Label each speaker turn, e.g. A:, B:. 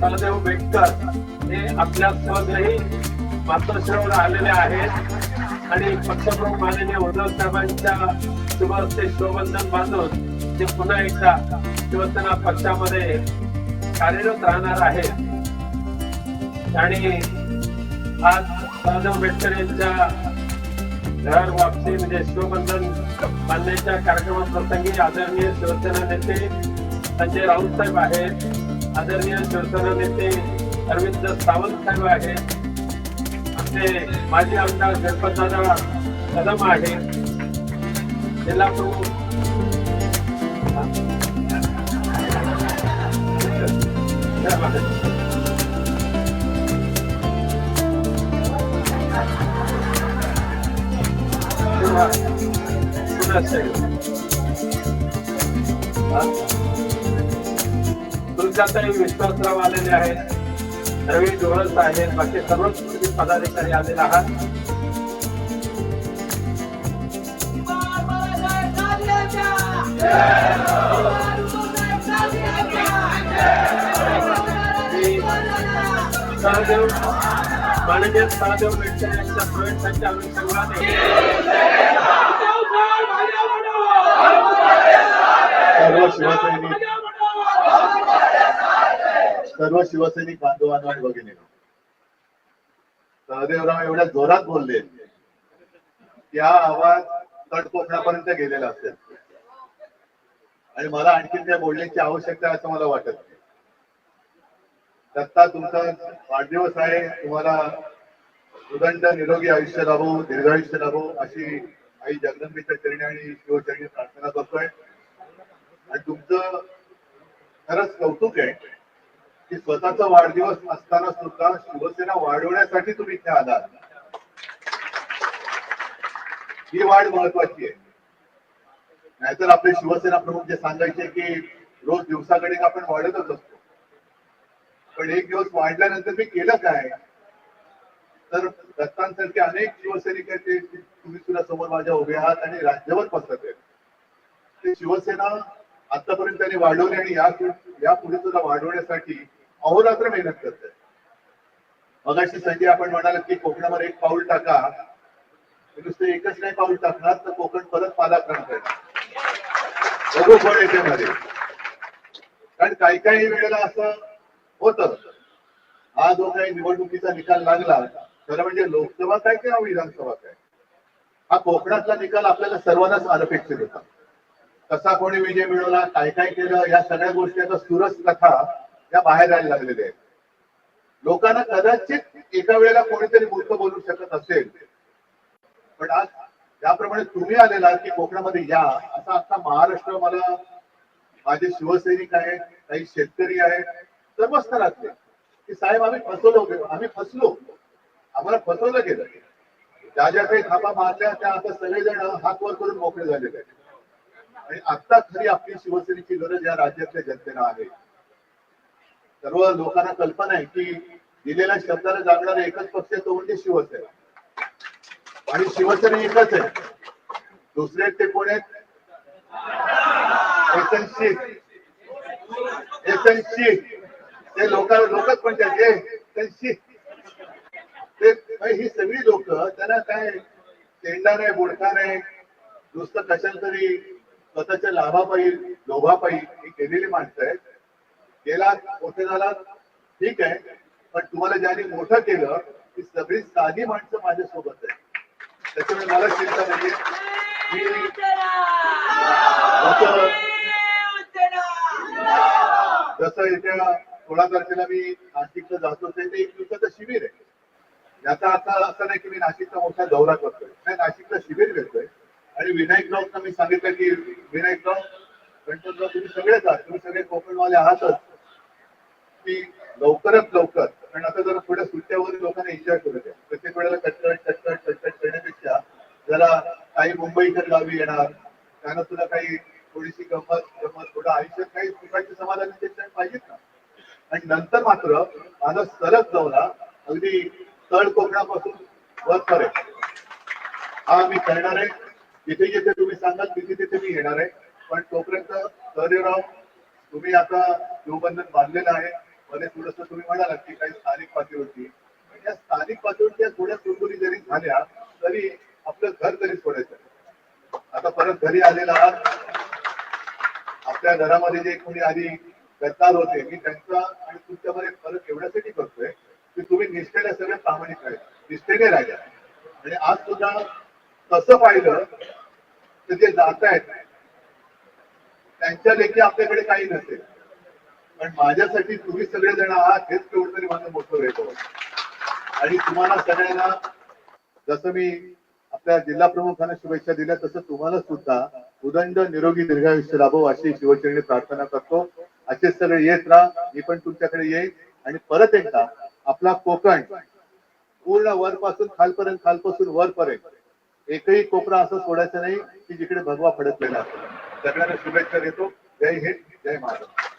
A: सहदेव बेटकर हे आपल्या सहजही मातोश्रीवर आलेले आहेत. आणि पक्षप्रमुख माननीय उद्धव साहेबांच्या शुभ हस्ते शिवबंधन बांधून ते पुन्हा एकदा शिवसेना पक्षामध्ये कार्यरत राहणार आहेत. आणि आज सहदेव बेटकर यांच्या घर वापसी म्हणजे शिवबंधन बांधण्याच्या कार्यक्रमाप्रसंगी आदरणीय शिवसेना नेते संजय राऊत साहेब आहेत. आदरणीय शिवसेना नेते अरविंद सावंत साहेब आहेत आमचे माजी आमदार गणपतदादा कदम आहेत जिल्हा प्रमुख. तुमच्यातही विश्वासराव आलेले आहेत रवी डोळस आहेत बाकी सर्वच पदाधिकारी आलेले आहात. सहदेव माननीय सहदेव बेटकर यांच्या प्रवेशाच्या अनुषंगाने.
B: सर्व शिवसैनिक सर्व शिवसैनिक बांधवांना आणि भगिनी सहदेवराव एवढ्या जोरात बोलले. त्या आवाज तटकोकणापर्यंत गेलेला असेल. आणि मला आणखीन त्या बोलण्याची आवश्यकता असं मला वाटत नाही. दत्ता तुमचा वाढदिवस आहे. तुम्हाला उदंड निरोगी आयुष्य लाभो दीर्घायुष्य लाभो अशी आई जगदंबेच्या चरणी आणि शिवचरणी प्रार्थना करतोय. आणि तुमचं खरंच कौतुक आहे. की स्वतःचा वाढदिवस असताना सुद्धा शिवसेना वाढवण्यासाठी तुम्ही इथे आलात. ही वाढ महत्वाची आहे. नाहीतर आपले शिवसेना प्रमुख जे सांगायचे की रोज दिवसाकडे आपण वाढतच असतो. पण एक दिवस वाढल्यानंतर मी केलं काय? तर दत्तांसारखे अनेक शिवसैनिक आहेत ते तुम्ही सुद्धा समोर माझ्या उभे आहात आणि राज्यभर पसरत आहेत. ते शिवसेना आतापर्यंत त्यांनी वाढवली आणि या या पुढे सुद्धा वाढवण्यासाठी अहोरात्र मेहनत करते मगाशी संजय आपण म्हणाल की कोकणामध्ये एक पाऊल टाका. नुसतं एकच नाही पाऊल टाकणार तर कोकण परत पालाक्रम करणार बघू येते मध्ये. कारण काही काही वेळेला असं होत. हा जो काही निवडणुकीचा निकाल लागला खरं म्हणजे लोकसभा काय किंवा विधानसभा काय? हा कोकणातला निकाल आपल्याला सर्वांनाच अनपेक्षित होता. कसा कोणी विजय मिळवला काय काय केलं या सगळ्या गोष्टी आता सुरस कथा या बाहेर यायला लागलेल्या आहेत. लोकांना कदाचित एका वेळेला कोणीतरी मूर्ख बोलू शकत असेल. पण आज ज्याप्रमाणे तुम्ही आलेला की कोकणामध्ये या असा आता महाराष्ट्र मला माझे शिवसैनिक आहेत काही शेतकरी आहेत सर्व स्तरातले की साहेब आम्ही फसवलो गेलो आम्ही फसलो. आम्हाला फसवलं गेलं. ज्या ज्या काही थापा मारल्या त्या आता सगळेजण हात वर करून मोकळे झालेले आहेत. आणि आता खरी आपली शिवसेनेची गरज या राज्यातल्या जनतेला आहे. सर्व लोकांना कल्पना आहे की दिलेल्या शब्दाला जागणारा एकच पक्ष आहे तो म्हणजे शिवसेना. आणि शिवसेना एकच आहे. दुसरे ते कोण आहेत? ते लोक लोकच म्हणतात ते ही सगळी लोक त्यांना काय तेंडा नाही बुडका नाही. नुसतं कशाला तरी स्वतःच्या लाभापायी लोभापायी ही केलेली माणसं आहेत. गेला मोठे झाला ठीक आहे. पण तुम्हाला ज्यांनी मोठं केलं ती सगळी साधी माणसं माझ्या सोबत आहे त्याच्यामुळे मला चिंता म्हणजे मी जसं येत्या सोळा तारखेला मी नाशिकला जातो ते एक दिवसाचं शिबिर आहे. याचा आता असं नाही की मी नाशिकचा मोठा दौरा करतोय. नाही नाशिकला शिबिर घेतोय. आणि विनायक राऊतला मी सांगितलं की विनायक राऊत गणपतराव तुम्ही सगळेच आहात. तुम्ही सगळे कोकणवाले आहातच. की लवकरात लवकर. कारण आता जरा थोड्या सुट्ट्यावर लोकांना एन्जॉय करू द्या. प्रत्येक वेळेला कटकट कटकट कटकट करण्यापेक्षा जरा काही मुंबईकर गावी येणार. त्यांना सुद्धा काही थोडीशी गंमत गंमत थोडं आयुष्यात काही सुखाचे समाधानाचे क्षण पाहिजेत ना. आणि नंतर मात्र माझा सरस दौरा अगदी तळ कोकणापासून वर पर्यंत. हा मी करणार आहे. जिथे जिथे तुम्ही सांगाल तिथे तिथे मी येणार आहे. पण तोपर्यंत सहदेवराव तुम्ही आता शिवबंधन बांधलेलं आहे. मध्ये थोडस तुम्ही म्हणालात की काही स्थानिक पातळीवरती. पण या स्थानिक पातळीवरती या थोड्या कुरकुरी जरी झाल्या तरी आपलं घर तरी सोडायचं. आता परत घरी आलेला आहात. आपल्या घरामध्ये जे कोणी आधी गद्दार होते मी त्यांचा आणि तुमच्यामध्ये फरक एवढ्यासाठी करतोय की तुम्ही निष्ठेला सगळे प्रामाणिक राहिले निष्ठेने राहिल्या. आणि आज सुद्धा तसं पाहिलं तर जे जात आहेत त्यांच्या लेखी आपल्याकडे काही नसेल. पण माझ्यासाठी तुम्ही सगळेजण आहात हेच केवढं तरी माझं मोठं रेट आणि तुम्हाला सगळ्यांना जसं मी आपल्या जिल्हा प्रमुखांना शुभेच्छा दिल्या तसं तुम्हाला सुद्धा उदंड निरोगी दीर्घायुष्य लाभो अशी शिवचरणी प्रार्थना करतो. असे सगळे येत राहा मी पण तुमच्याकडे येईन. आणि परत एकदा आपला कोकण पूर्ण वरपासून खालपर्यंत खालपासून वरपर्यंत एकही कोपरा असं सोडायचं नाही की जिकडे भगवा फडकलेला असतो. सगळ्यांना शुभेच्छा देतो. जय हिंद जय महाराष्ट्र.